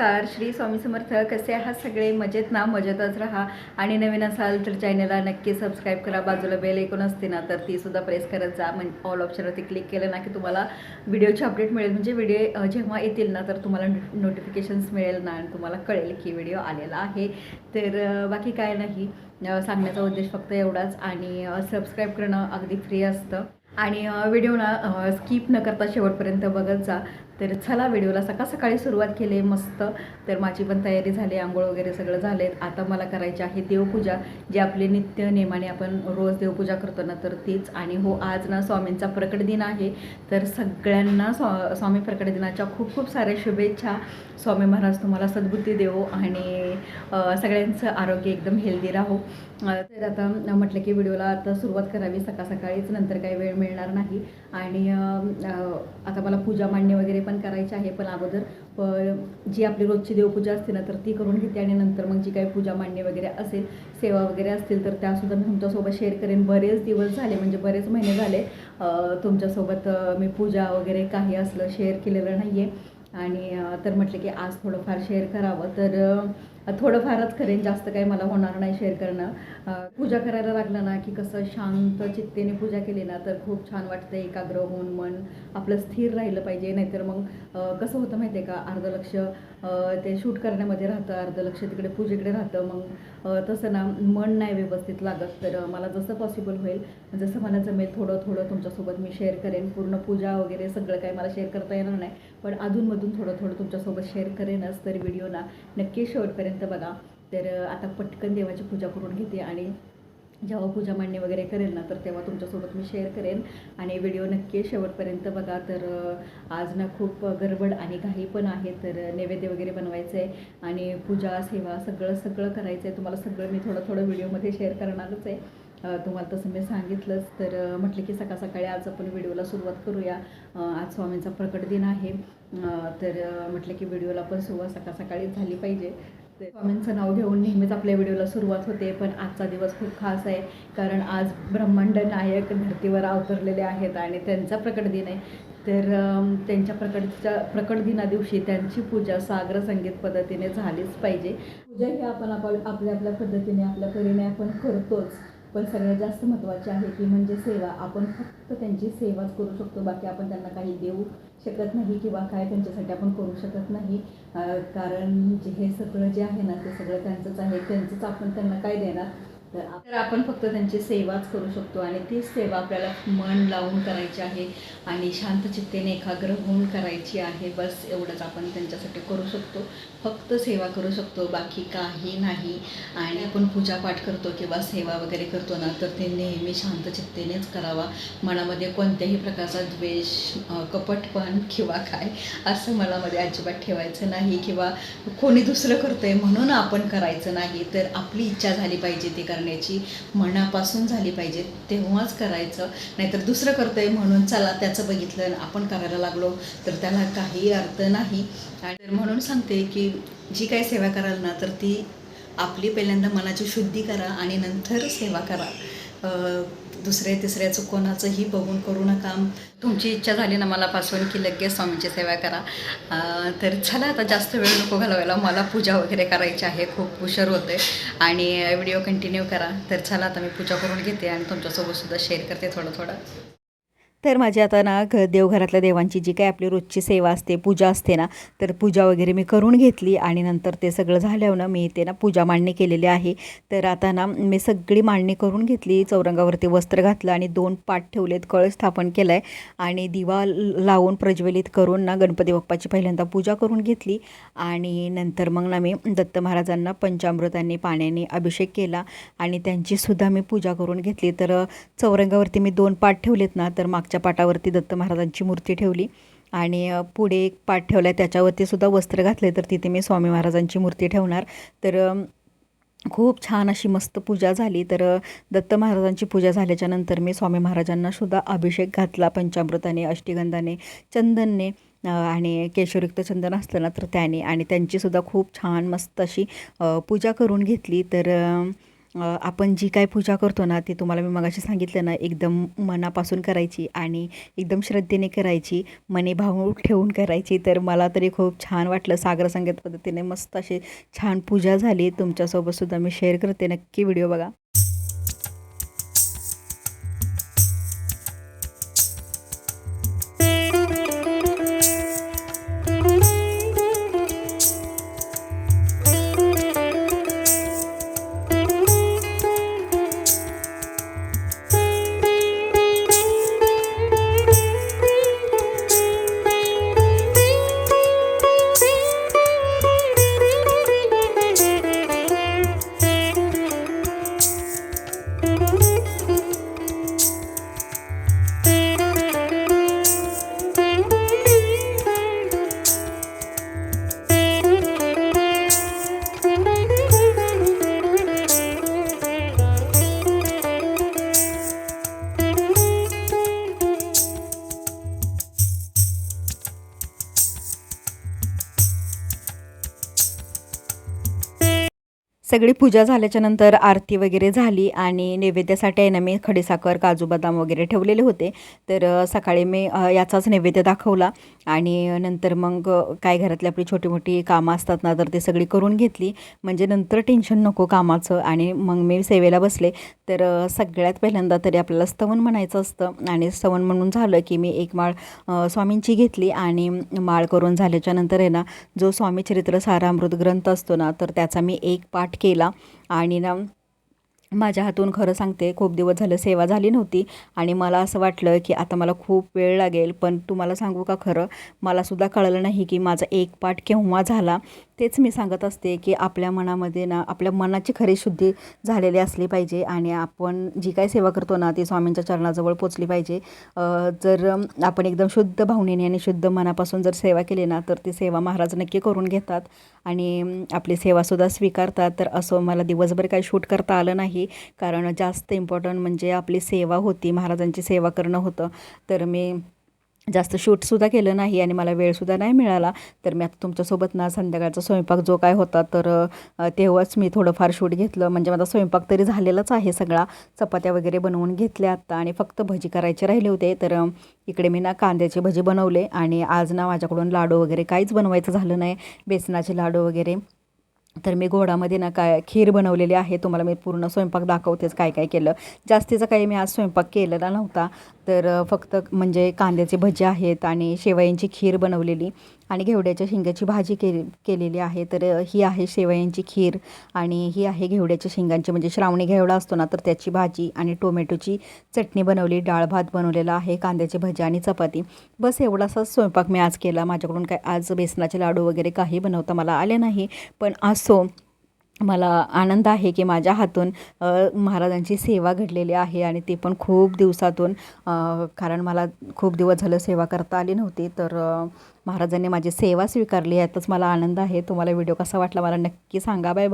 नमस्कार. श्री स्वामी समर्थ. कसे आहात सगळे? मजेत ना? मजेतच राहा. आणि नवीन असाल तर चॅनलला नक्की सबस्क्राईब करा. बाजूला बेल ऐकून असते ना तर ती सुद्धा प्रेस करत जा. म्हणजे ऑल ऑप्शनवरती क्लिक केलं ना की तुम्हाला व्हिडिओची अपडेट मिळेल. म्हणजे व्हिडिओ जेव्हा येतील ना तर तुम्हाला नोटिफिकेशन्स मिळेल ना आणि तुम्हाला कळेल की व्हिडिओ आलेला आहे. तर बाकी काय नाही. सांगण्याचा उद्देश फक्त एवढाच. आणि सबस्क्राईब करणं अगदी फ्री असतं. आणि व्हिडिओ ना स्किप न करता शेवटपर्यंत बघत जा. तर चला व्हिडिओला सकाळ सकाळी सुरुवात केली आहे मस्त. तर माझी पण तयारी झाली आंघोळ वगैरे सगळं झाले आता मला करायची आहे देवपूजा जी आपली नित्य नेमाने आपण रोज देवपूजा करतो ना तर तीच. आणि हो आज ना स्वामींचा प्रकट दिन आहे. तर सगळ्यांना स्वा स्वामी प्रकट दिनाच्या खूप खूप साऱ्या शुभेच्छा. स्वामी महाराज तुम्हाला सद्बुद्धी देवो आणि सगळ्यांचं आरोग्य एकदम हेल्दी राहो. तर आता म्हटलं की व्हिडिओला आता सुरुवात करावी सकाळ सकाळीच नंतर काही वेळ मिळणार नाही. आणि आता मला पूजा मांडणी वगैरे पण करायची आहे पण अगोदर प- जी आपली रोजची देवपूजा असते ना तर ती करून घेते आणि नंतर मग जी काही पूजा मांडणी वगैरे असेल सेवा वगैरे असतील तर त्यासुद्धा मी तुमच्यासोबत शेअर करेन. बरेच दिवस झाले म्हणजे बरेच महिने झाले तुमच्यासोबत मी पूजा वगैरे काही असलं शेअर केलेलं नाही आहे आणि तर म्हटलं की आज थोडंफार शेअर करावं. तर थोडंफारच करेन जास्त काही मला होणार नाही शेअर करणं. पूजा करायला लागलं ना की कसं शांत चित्तेने पूजा केली ना तर खूप छान वाटतं एकाग्र होऊन मन आपलं स्थिर राहिलं पाहिजे. नाहीतर मग कसं होतं माहिती आहे का अर्ध लक्ष ते शूट करण्यामध्ये राहतं अर्ध लक्ष तिकडे पूजेकडे राहतं. मग तसं ना मन नाही व्यवस्थित लागत. तर मला जसं पॉसिबल होईल जसं मला जमेल थोडं थोडं तुमच्यासोबत मी शेअर करेन. पूर्ण पूजा वगैरे सगळं काही मला शेअर करता येणार नाही. पण अधूनमधून थोडं थोडं तुमच्यासोबत शेअर करेनच. तर व्हिडिओ ना नक्की शेवटपर्यंत बघा तर आता पटकन देवाची पूजा करून घेते आणि जेव्हा पूजा मांडणी वगैरे करेल ना तर तेव्हा तुमच्यासोबत मी शेअर करेन. आणि व्हिडिओ नक्की शेवटपर्यंत बघा तर आज ना खूप गडबड आणि घाई पण आहे तर नैवेद्य वगैरे बनवायचं आहे आणि पूजा सेवा सगळं सगळं करायचं आहे तुम्हाला सगळं मी थोडं थोडं व्हिडिओमध्ये शेअर करणारच आहे. तुम्हाला तसं मी सांगितलंच तर म्हटलं की सकाळ सकाळी आज आपण व्हिडिओला सुरुवात करूया. आज स्वामींचा प्रकट दिन आहे. तर म्हटलं की व्हिडिओला पण सुरुवात सकाळ सकाळीच झाली पाहिजे. असते. स्वामींचं नाव घेऊन नेहमीच आपल्या व्हिडिओला सुरुवात होते पण आजचा दिवस खूप खास आहे कारण आज ब्रह्मांड नायक धर्तीवर अवतरलेले आहेत आणि त्यांचा प्रकट दिन आहे. तर त्यांच्या प्रकटच्या प्रकट दिना दिवशी त्यांची पूजा सागर संगीत पद्धतीने झालीच पाहिजे. पूजा ही आपण आपण आपल्या आपल्या पद्धतीने आपल्या परीने आपण करतोच. पण सगळ्यात जास्त महत्त्वाचे आहे ती म्हणजे सेवा. आपण फक्त त्यांची सेवाच करू शकतो. बाकी आपण त्यांना काही देऊ शकत नाही किंवा काय त्यांच्यासाठी आपण करू शकत नाही. कारण जे हे सगळं जे आहे ना ते सगळं त्यांचंच आहे. त्यांचंच आपण त्यांना काय देणार? तर तर आपण फक्त त्यांची सेवाच करू शकतो आणि तीच सेवा आपल्याला मन लावून करायची आहे आणि शांत चित्तेने एकाग्र होऊन करायची आहे. बस एवढंच आपण त्यांच्यासाठी करू शकतो. फक्त सेवा करू शकतो बाकी काही नाही. आणि आपण पूजापाठ करतो किंवा सेवा वगैरे करतो ना तर ते नेहमी शांत चित्तेनेच करावा. मनामध्ये कोणत्याही प्रकारचा द्वेष कपटपण किंवा काय असं मनामध्ये अजिबात ठेवायचं नाही. किंवा कोणी दुसरं करतंय म्हणून आपण करायचं नाही तर आपली इच्छा झाली पाहिजे ती करण्याची. मनापासून झाली पाहिजे तेव्हाच करायचं. नाहीतर दुसरं करतंय म्हणून चला त्याचं बघितलं आपण करायला लागलो तर त्याला काही अर्थ नाही. आणि तर म्हणून सांगते की जी काही सेवा कराल ना तर ती आपली पहिल्यांदा मनाची शुद्धी करा आणि नंतर सेवा करा. दुसऱ्या तिसऱ्याचं कोणाचंही बघून करू नका. तुमची इच्छा झाली ना मला मनापासून की लगेच स्वामींची सेवा करा. तर चला आता जास्त वेळ नको घालवायला. मला पूजा वगैरे करायची आहे. खूप उशीर होते. आणि व्हिडिओ कंटिन्यू करा. तर चला आता मी पूजा करून घेते आणि तुमच्यासोबत सुद्धा शेअर करते थोडं थोडं. तर माझी आता ना घ देवघरातल्या देवांची जी काही आपली रोजची सेवा असते पूजा असते ना तर पूजा वगैरे मी करून घेतली आणि नंतर ते सगळं झाल्यावर ना मी ते ना पूजा मांडणी केलेली आहे. तर आता ना मी सगळी मांडणी करून घेतली चौरंगावरती वस्त्र घातलं आणि दोन पाठ ठेवलेत कळस स्थापन केलं आहे आणि दिवा लावून प्रज्वलित करून ना गणपती बाप्पाची पहिल्यांदा पूजा करून घेतली आणि नंतर मग ना मी दत्त महाराजांना पंचामृतांनी पाण्याने अभिषेक केला आणि त्यांचीसुद्धा मी पूजा करून घेतली. तर चौरंगावरती मी दोन पाठ ठेवलेत ना तर मागच्या पाटावरती दत्त महाराजांची मूर्ती ठेवली. आणि पुढे एक पाट ठेवला आहे त्याच्यावरती सुद्धा वस्त्र घातले तर तिथे मी स्वामी महाराजांची मूर्ती ठेवणार. तर खूप छान अशी मस्त पूजा झाली. तर दत्त महाराजांची पूजा झाल्याच्यानंतर मी स्वामी महाराजांना सुद्धा अभिषेक घातला पंचामृताने अष्टिगंधाने चंदनने आणि केशरयुक्त चंदन असलं ना तर त्याने. आणि त्यांचीसुद्धा खूप छान मस्त अशी पूजा करून घेतली. तर आपण जी काय पूजा करतो ना ती तुम्हाला मी मगाशी सांगितलं ना एकदम मनापासून करायची आणि एकदम श्रद्धेने करायची मने भाव ठेवून करायची. तर मला तरी खूप छान वाटलं सागर संगीत पद्धतीने मस्त अशी छान पूजा झाली. तुमच्यासोबत सुद्धा मी शेअर करते. नक्की व्हिडिओ बघा. सगळी पूजा झाल्याच्यानंतर आरती वगैरे झाली आणि नैवेद्यासाठी आहे ना मी खडीसाखर काजू बदाम वगैरे ठेवलेले होते. तर सकाळी मी याचाच नैवेद्य दाखवला. आणि नंतर मग काय घरातली आपली छोटी मोठी कामं असतात ना तर ते सगळी करून घेतली. म्हणजे नंतर टेन्शन नको कामाचं. आणि मग मी सेवेला बसले. तर सगळ्यात पहिल्यांदा तरी आपल्याला स्तवन म्हणायचं असतं. आणि स्तवन म्हणून झालं की मी एक माळ स्वामींची घेतली. आणि माळ करून झाल्याच्यानंतर आहे ना जो स्वामी चरित्र सारामृत ग्रंथ असतो ना तर त्याचा मी एक पाठ केला. आणि ना माझ्या हातून खरं सांगते खूप दिवस झालं सेवा झाली नव्हती आणि मला असं वाटलं की आता मला खूप वेळ लागेल. पण तुम्हाला सांगू का खरं? मलासुद्धा कळलं नाही की माझा एक पाठ केव्हा झाला. तेच मी सांगत असते की आपल्या मनामध्ये ना आपल्या मनाची खरी शुद्धी झालेली असली पाहिजे आणि आपण जी काय सेवा करतो ना ती स्वामींच्या चरणाजवळ पोचली पाहिजे. जर आपण एकदम शुद्ध भावनेने आणि शुद्ध मनापासून जर सेवा केली ना तर ती सेवा महाराज नक्की करून घेतात. आणि आपली सेवासुद्धा स्वीकारतात. तर असं मला दिवसभर काही शूट करता आलं नाही. कारण जास्त इम्पॉर्टंट म्हणजे आपली सेवा होती. महाराजांची सेवा करणं होतं. तर मी जास्त शूटसुद्धा केलं नाही आणि मला वेळसुद्धा नाही मिळाला. तर मी आता तुमच्यासोबत ना संध्याकाळचा स्वयंपाक जो काय होता तर तेव्हाच मी थोडंफार शूट घेतलं. म्हणजे माझा स्वयंपाक तरी झालेलाच आहे सगळा. चपात्या वगैरे बनवून घेतल्या आत्ता आणि फक्त भजी करायचे राहिले होते. तर इकडे मी ना कांद्याचे भजी बनवले आणि आज ना माझ्याकडून लाडू वगैरे काहीच बनवायचं झालं नाही. बेसनाचे लाडू वगैरे तर मी घोडामध्ये ना काय खीर बनवलेली आहे तुम्हाला मी पूर्ण स्वयंपाक दाखवतेच काय काय केलं. जास्तीचं काही मी आज स्वयंपाक केलेला नव्हता. तर फक्त म्हणजे कांद्याचे भजे आहेत आणि शेवयांची खीर बनवलेली. आणि घेवड्याच्या शेंगाची भाजी के केलेली आहे. तर ही आहे शेवयांची खीर आणि ही आहे घेवड्याच्या शेंगांची. म्हणजे श्रावणी घेवडा असतो ना तर त्याची भाजी आणि टोमॅटोची चटणी बनवली डाळ भात बनवलेला आहे कांद्याची भजी आणि चपाती. बस एवढासा स्वयंपाक मी आज केला. माझ्याकडून काय आज बेसनाचे लाडू वगैरे काही बनवता मला आले नाही. पण असो मला आनंद आहे की माझ्या हातून महाराजांची सेवा घडलेली आहे आणि ते पण खूप दिवसातून कारण मला खूप दिवस झालं सेवा करता आली नव्हती. तर महाराजांनी माझी सेवा स्वीकारली यातच मला आनंद आहे. तुम्हाला व्हिडिओ कसा वाटला मला नक्की सांगा. Bye bye